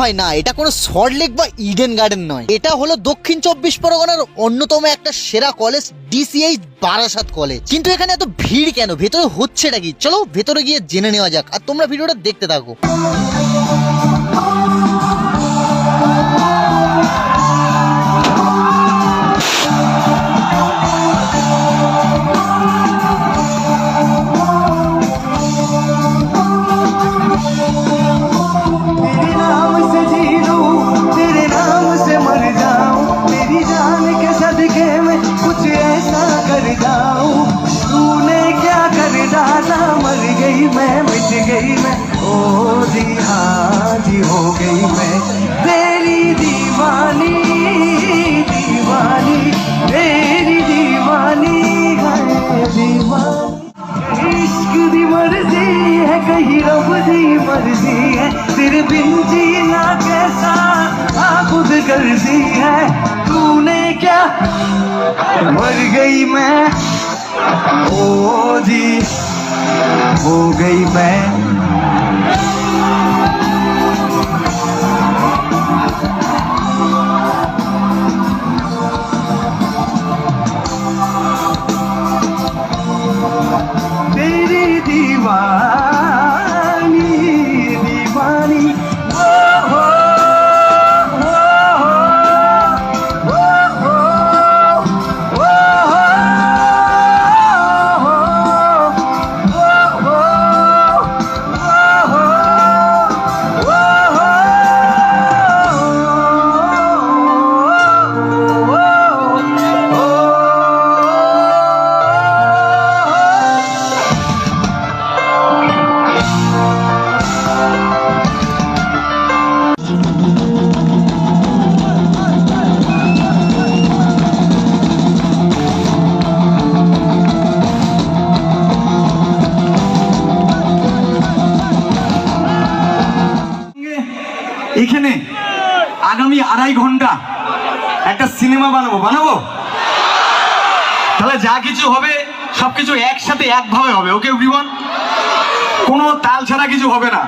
ভাই না, এটা কোনো সল্ট লেক বা ইডেন গার্ডেন নয়। এটা হলো দক্ষিণ চব্বিশ পরগনার অন্যতম একটা সেরা কলেজ ডিসিএইচ বারাসাত কলেজ কিন্তু এখানে এত ভিড় কেন? ভেতরে হচ্ছেটা কি? চলো ভেতরে গিয়ে জেনে নেওয়া যাক। আর তোমরা ভিডিওটা দেখতে থাকো। मैं मिट गई मैं। ओ जी हाँ जी हो गई मैं। तेरी दीवानी दीवानी, तेरी दीवानी है दीवानी। इश्क दी मर्ज़ी है, कहीं रब दी मर्ज़ी है। तेरे बिन जीना कैसा आ खुद दी है। तूने क्या, मर गई मैं। हो गई मैं। এখানে আগামী আড়াই ঘণ্টা একটা সিনেমা বানাবো বানাবো? তাহলে যা কিছু হবে, সবকিছু একসাথে একভাবে হবে ওকে এভরিওয়ান কোনো তাল ছাড়া কিছু হবে না।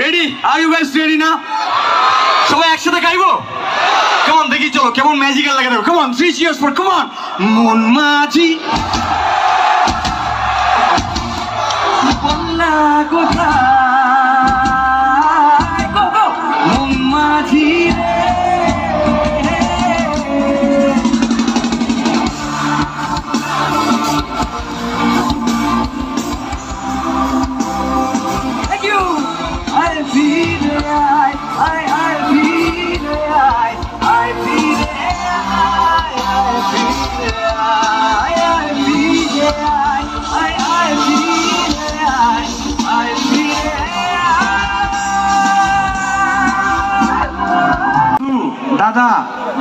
Ready are you guys ready না সবাই একসাথে গাইবো? কেমন দেখি, চলো, কেমন ম্যাজিক্যাল লাগে দেখো। কেমন থ্রি চিয়ার্স ফর কেমন মন মাঝি। বন্যা দাদা,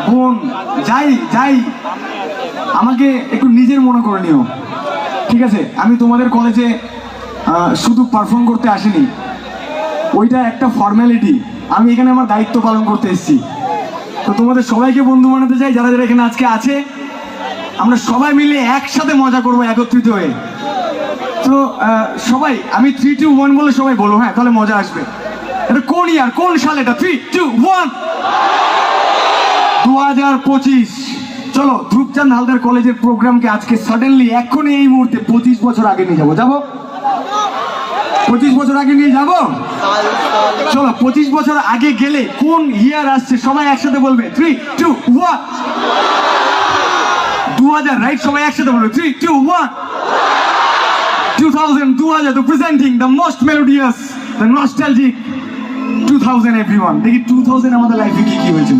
বোন, যাই যাই। আমাকে একটু নিজের মনে করে নিও। ঠিক আছে? আমি তোমাদের কলেজে শুধু পারফর্ম করতে আসিনি। ওইটা একটা ফর্ম্যালিটি আমি এখানে আমার দায়িত্ব পালন করতে এসেছি। তো তোমাদের সবাইকে বন্ধু বানাতে চাই, যারা যারা এখানে আজকে আছে, আমরা সবাই মিলে একসাথে মজা করব, একত্রিত হয়ে। তো সবাই, আমি থ্রি টু ওয়ান বলে সবাই বলো হ্যাঁ তাহলে মজা আসবে। এটা কোন ইয়ার কোন সাল এটা? থ্রি টু ওয়ান দু হাজার পঁচিশ। চলো, ধ্রুবচাঁদ হালদার কলেজের প্রোগ্রামকে আজকে সাডেনলি এক্ষুনি এই মুহূর্তে পঁচিশ বছর আগে নিয়ে যাব। যাব? পঁচিশ বছর আগে নিয়ে যাব? চলো, পঁচিশ বছর আগে গেলে কোন ইয়ার আসছে সবাই একসাথে বলবে। থ্রি টু ওয়ান দু হাজার রাইট সবাই একসাথে বলবে। Three two one 2000 2000 presenting the most melodious, the nostalgic 2000 everyone দেখি 2000 আমাদের লাইফে কি কি হয়েছিল?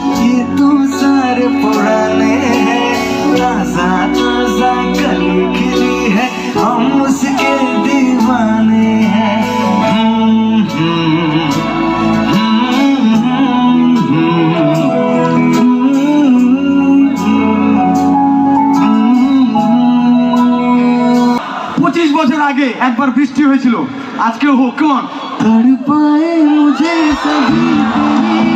ये तो सारे पुराने हैं राजा राजा गली खिली है हम उसके दीवाने हैं পঁচিশ বছর আগে একবার বৃষ্টি হয়েছিল আজকেও হোক কেমন মুঝে সবি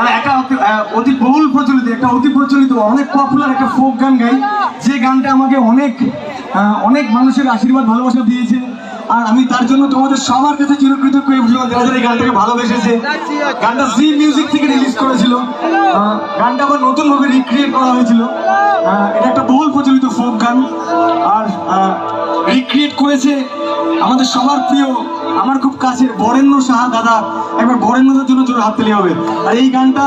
একটা অতি- বহুল প্রচলিত, একটা অতি প্রচলিত, অনেক পপুলার একটা ফোক গান গাই। যে গানটা আমাকে অনেক অনেক মানুষের আশীর্বাদ, ভালোবাসা দিয়েছে। আর আমি তার জন্য তোমাদের সবার কাছে চিরকৃতজ্ঞ যারা যারা এই গানটাকে ভালোবেসেছে। গানটা জি মিউজিক থেকে রিলিজ করেছিল। গানটা আবার নতুন ভাবে রিক্রিয়েট করা হয়েছিল। এটা একটা বহুল প্রচলিত ফোক গান। আর রিক্রিয়েট করেছে আমাদের সবার প্রিয় আমার খুব কাছের বরেণ্য সাহা দাদা, একবার বরেণ্যদের জন্য জোরে হাত তালি হবে। আর এই গানটা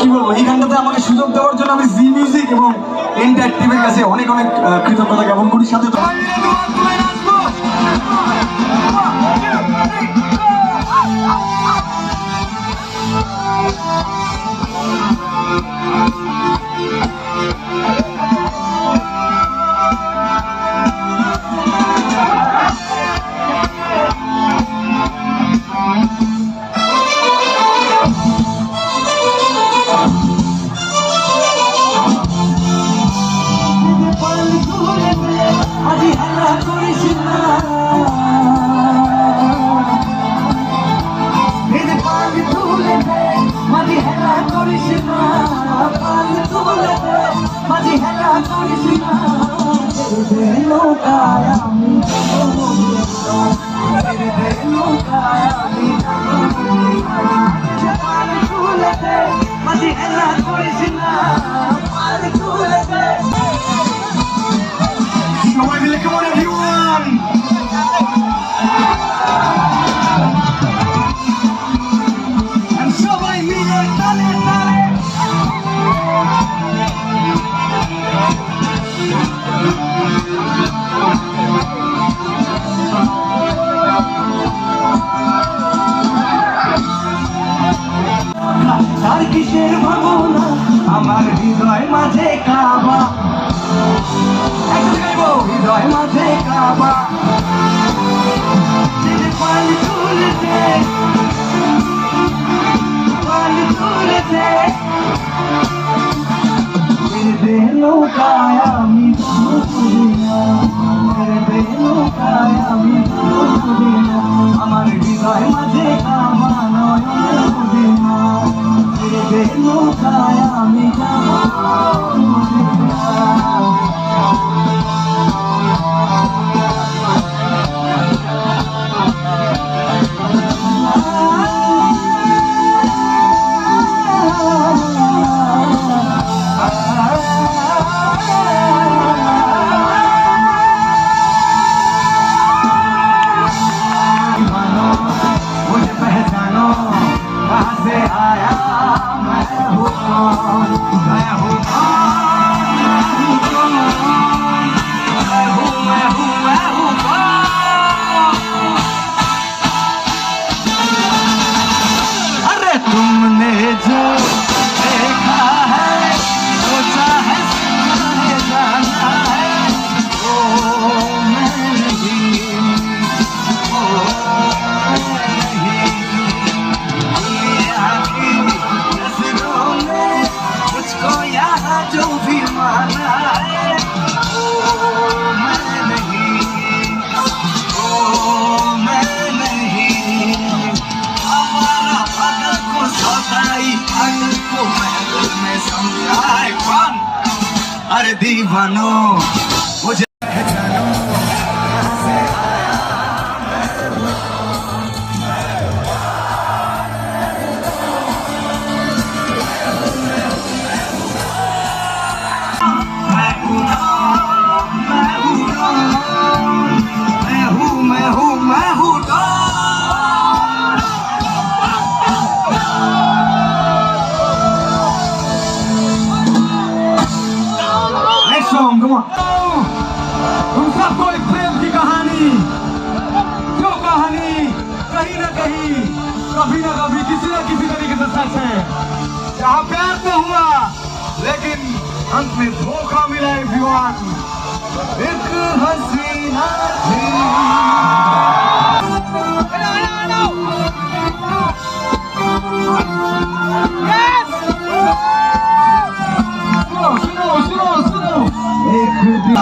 কি বলব, এই গানটাতে আমাকে সুযোগ দেওয়ার জন্য আমি জি মিউজিক এবং এন্টার টিমের কাছে অনেক অনেক কৃতজ্ঞতা জ্ঞাপন করি। সাথে তো আজি আমার Ivanov. कभी ना कभी किसी ना किसी तरीके से सच है। जहाँ प्यार तो हुआ, लेकिन अंत में धोखा मिला everyone. एक हसीना सुनो सुनो सुनो एक दिन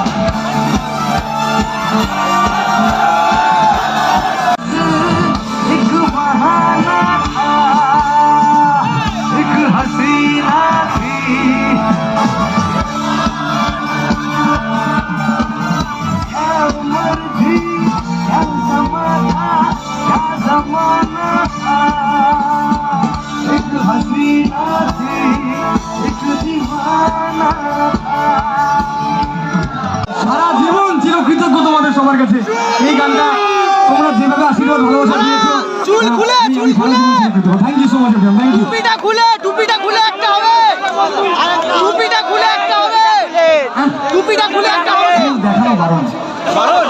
সবার কাছে। এই গানটা তোমরা যেভাবে আশীর্বাদ ভালোবাসা দিয়েছ চুল খুলে, চুল খুলে। Thank you so much thank you টুপিটা খুলে টুপিটা খুলে একটা হবে। টুপিটা খুলে একটা হবে। টুপিটা খুলে একটা হবে। দেখানো বারণ একটা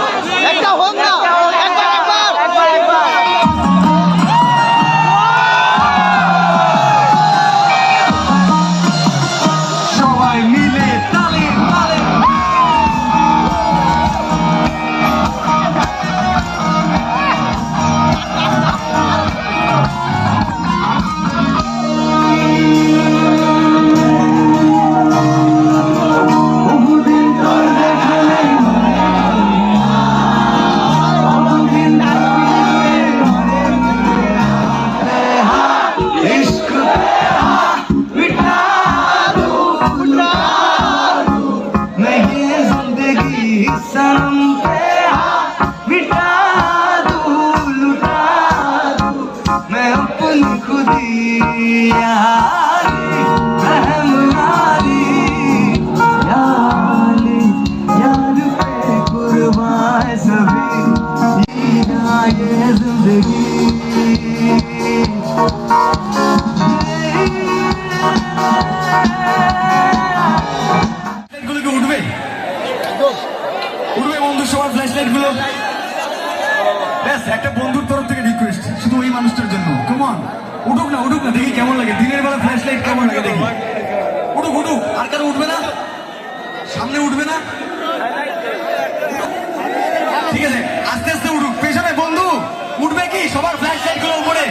একটা বন্ধুর তরফ থেকে রিকোয়েস্ট শুধু ওই মানুষটার জন্য কেমন উঠুক না উঠুক না, দেখি কেমন লাগে। দিনের বেলা ফ্ল্যাশ লাইট কেমন লাগে, দেখি। উঠুক উঠুক, আর কারও উঠবে না? সামনে উঠবে না? ঠিক আছে, আস্তে আস্তে উঠুক। পেছনে, বন্ধু, উঠবে কি? সবার ফ্ল্যাশ লাইটগুলো উপরে।